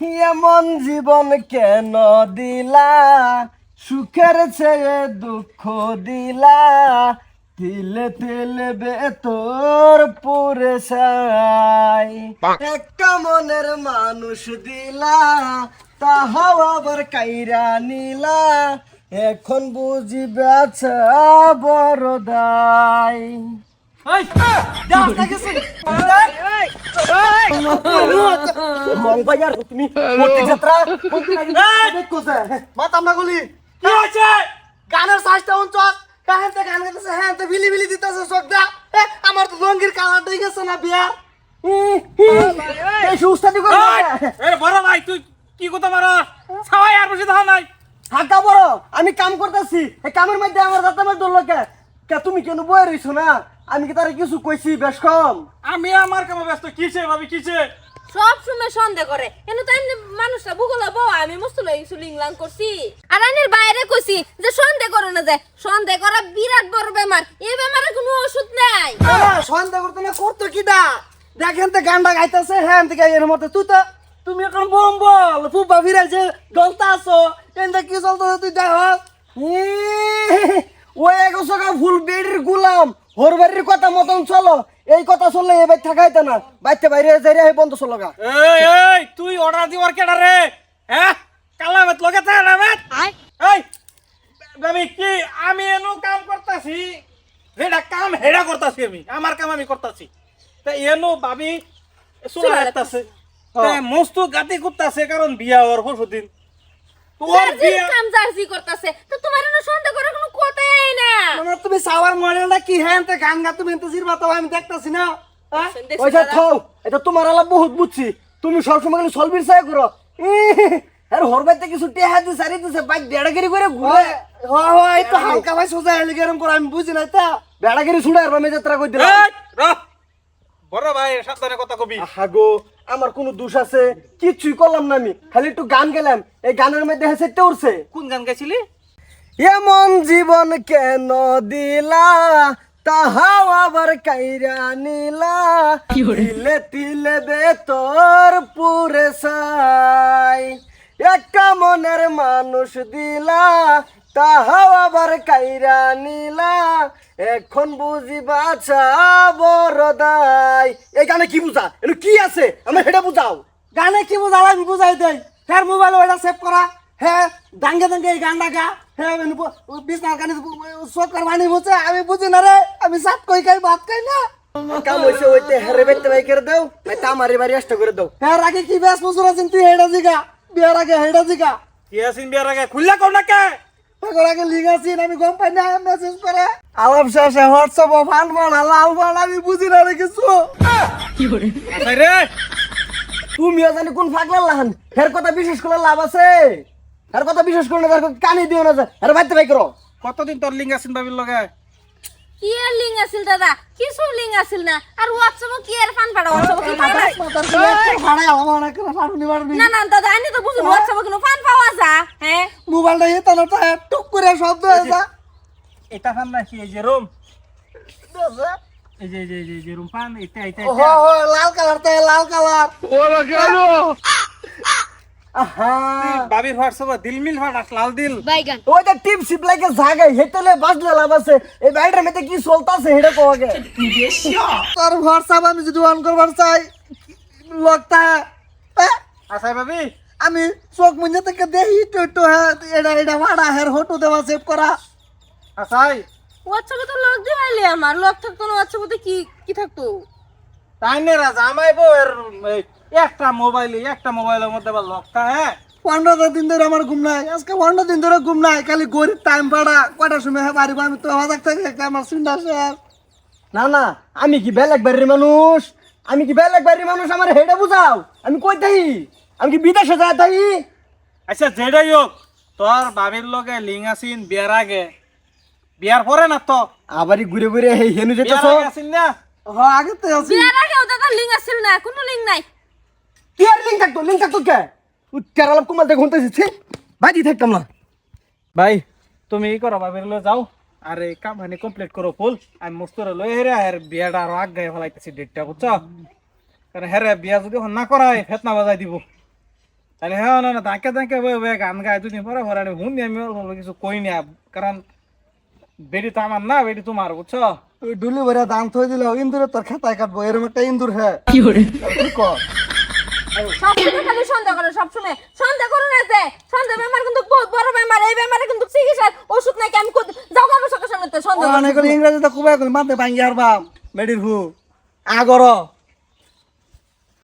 এমন জীবন কেন দিলা? সুখের ছেয়ে দুঃখ দিলা? তিলে তিলে বেতর পুরে সাই একটা মনের মানুষ দিলা, তাহাও আবার কাইরা নিলা। এখন বুঝি বেচা বড় দায় গানের সাজটা উঞ্চস কাহেতে গান গাইতেছে হ্যাঁ তো বিলি বিলি দিতেছে চোখটা। এ, আমার তো লঙ্গির কালার দিয়ে গেছে না বিয়া। এই বড় ভাই তুই কি কথা মারা সবাই আর বসে থাকা নাই। থাকা বড় আমি কাম করতেছি। এই কামের মধ্যে আমার দাঁত আমার দল কে কে তুমি কেন বয়ে রইছো না? আমি কি তারা কিছু কইছি বেশ কম? আমি আমার কামে ব্যস্ত কিছে ভাবি কিছে সব সময় সন্দেহ করে। এনে তো এমনি মানুষটা ভূগোল বউ আমি মস্ত লইছু লিংলাং করছি। আর আইনের বাইরে কইছি যে সন্দেহ করো না যে সন্দেহ করা বিরাট বড় বেমার। এই বেমারের কোনো ওষুধ নাই। সন্দেহ করতে না করতো কিটা দেখেন তো গানটা গাইতেছে হ্যাঁ থেকে এর মধ্যে। তুই তো তুমি এখন বম বল ফুপা ফিরাইছে গলতা আছো। এনটা কি চলতো তুই দেখ। ওই এগো সকা ফুল বেড়ির গুলাম। হোর বাড়ির কথা মতন চলো। এই কথা চললে এবার থাকাইতে না। বাইতে বাইরে যাইরে বন্ধ চলো গা। এই এই তুই অর্ডার দিবার কেডা রে? হ্যাঁ? কালা মেত লগে থাকে না মেত এই কি আমি এনো কাম করতাছি? যেটা কাম হেডা করতাছি আমি আমার কাম আমি করতাছি। তা এনো ভাবি চুলা হাঁটতাছে। মস্ত গাতি করতাছে কারণ বিয়া ওর পরশুদিন তোর বিয়া কাম জার্সি করতেছে। তো তোমার এনে সন্দেহ করার কোনো কথাই মানে তুমি সাওয়ার মডেলটা কি হ্যাঁ? তে গান গা তুমি এনতে জিরবা তো আমি দেখতাছি না হ্যাঁ? ওইটা থাও এটা তোমার আলাপ বহুত বুঝছি। তুমি সবসময় খালি সলবির সাই করো। আর হরবাইতে কিছু টেহা দিয়ে সারি দিছে বাইক বেড়াগিরি করে ঘুরে হয় তো হালকা ভাই সোজা হেলি গরম করে আমি বুঝি না তা। বেড়াগিরি ছুড়ে আর আমি যাত্রা কই দিলাম বড় ভাই সাবধানে কথা কবি। হাগো আমার কোনো দোষ আছে কিচ্ছুই করলাম না আমি। খালি একটু গান গেলাম। এই গানের মধ্যে হেসেটটা উঠছে কোন গান গাইছিলি? এমন জীবন কেন দিলা? তাহাও আবার কাইরা নিলা। তিলে তিলে বেতর পুরে সাই একটা মনের মানুষ দিলা তাহাও আবার কাইরা নিলা। এখন বুঝি বাছা বড় দায় এই গানে কি বুঝা? এটা কি আছে? আমি সেটা বুঝাও। গানে কি বুঝাল আমি বুঝাই দেই হ্যাঁ মোবাইল ওটা সেভ করা। হ্যাঁ দাঙ্গে দাঙ্গে এই গানটা গা। হ্যাঁ বিছনার গানে সরকার বাণী বুঝে আমি বুঝি না রে আমি সাত কই খাই ভাত খাই না। কাম হইছে হইতে হেরে বেতে বাই করে দাও নাই তা মারি বাড়ি আসতে করে দাও। হ্যাঁ আগে কি বেশ মজুর আছেন তুই হেডা জিগা বিয়ার আগে হেডা জিগা। ইয়াসিন বিয়ার আগে? খুললা কর না কে তখন আগে লিঙ্ক আছি আমি গম পাই না মেসেজ করে। আলাপ শেষে হোয়াটসঅ্যাপ ফান বানা লাল বানা আমি বুঝি না রে কিছু। রে তুমিও জানি কোন ফাগলার লাহান হের কথা বিশেষ করে লাভ আছে। হের কথা বিশ্বাস করে না তার কানি দিও না যে হের বাইতে বাই করো। কতদিন তোর লিঙ্গ আছেন বাবির লগে? কি আর লিঙ্ক আছিল দাদা? কিছু লিঙ্ক আছিল না। আর হোয়াটসঅ্যাপে কি আর ফান পাড়া হোয়াটসঅ্যাপে কি ফান আছে? না না দাদা আমি তো বুঝুন হোয়াটসঅ্যাপে কোনো ফান পাওয়া যা হ্যাঁ? মোবাইলটা ইয়ে না টুক করে শব্দ হয়েছে এটা ফান নাকি? এই যে রুম যে এই যে এই যে- এই যে রুম পান এটা এটা ও হো লাল কালার তো লাল কালার। ওরা কেন? বাবির হোয়াটসঅ্যাপে দিলমিল ফাটাস লাল দিল। বাইগান। ওইটা টিপ সিপ লাগে জাগাই হেতলে বাজলে লাভ আছে। এই বাইরের মধ্যে কি চলতাছে হেটা কো আগে। তোর হোয়াটসঅ্যাপ আমি যদি অন করবার চাই লগতা আসাই বাবি। আমি চোখ মুঞ্জে থেকে দেখি একটু একটু হ্যাঁ এটা এটা ভাড়া হের হটু দেওয়া সেভ করা। আসাই। হোয়াটসঅ্যাপে তো লক দিবাইলি আমার। লক থাকতো না হোয়াটসঅ্যাপে কি কি থাকতো? তাই নে রাজা আমাই এই একটা মোবাইলে একটা মোবাইলের মধ্যে আবার লকটা হ্যাঁ? পনেরো দিন ধরে আমার ঘুম নাই। আজকে পনেরো দিন ধরে ঘুম নাই খালি গরিব টাইম কটার সময় হ্যাঁ বাড়ি আমি তো হাজার থেকে আমার চিন্তা শেষ না না আমি কি বেলেগ বাড়ির মানুষ? আমি কি বেলেগ বাড়ির মানুষ? আমার হেডে বুঝাও। আমি কই তাই আমি কি বিদেশে যাই তাই আচ্ছা যেটাই হোক তোর বাবির লগে লিঙ্ক আছিন বিয়ার আগে। বিয়ার পরে না তো? আবারই ঘুরে ঘুরে হেনু যেতেছ? আছিন না? আগে তো আছি। বিয়ার আগেও দাদা লিঙ্ক আছিল না কোনো লিঙ্ক নাই। কি আর লিঙ্ক থাকতো লিঙ্ক থাকতো কে? কেরালা কুমাল দেখে শুনতেছি ভাই দি থাকতাম না। ভাই তুমি ই করো বাবির লয়ে যাও। আর এই কাম হানি কমপ্লিট করো ফুল। আমি মস্তরে লই হেরে আর বিয়াটা আরও আগে ফেলাইতেছি ডেটটা বুঝছ? কারণ হেরে বিয়া যদি না করায় ফেতনা বাজাই দিব। তাহলে হ্যাঁ না না তাকে তাকে বই বই গান গায় দুদিন পরে পরে আমি শুনি আমি ওর কিছু কই না। কারণ বেডি তো আমার না বেডি তোমার বুঝছ? ডুলি ভরে দাম থই দিলে ইন্দুরে তোর খেতায় কাটবো এরকম একটা ইন্দুর হ্যাঁ কি করে? খালি সন্দেহ করে সবসময়। সন্দেহ করো না যে সন্দেহ বেমার কিন্তু বহুত বড় বেমার এই বেমারে কিন্তু চিকিৎসার ওষুধ নাকি আমি যাও আমার সঙ্গে সন্দেহ অনেক ইংরেজিতে খুব মাথায় ভাঙ্গি আর বাপ মেডির হু। আগর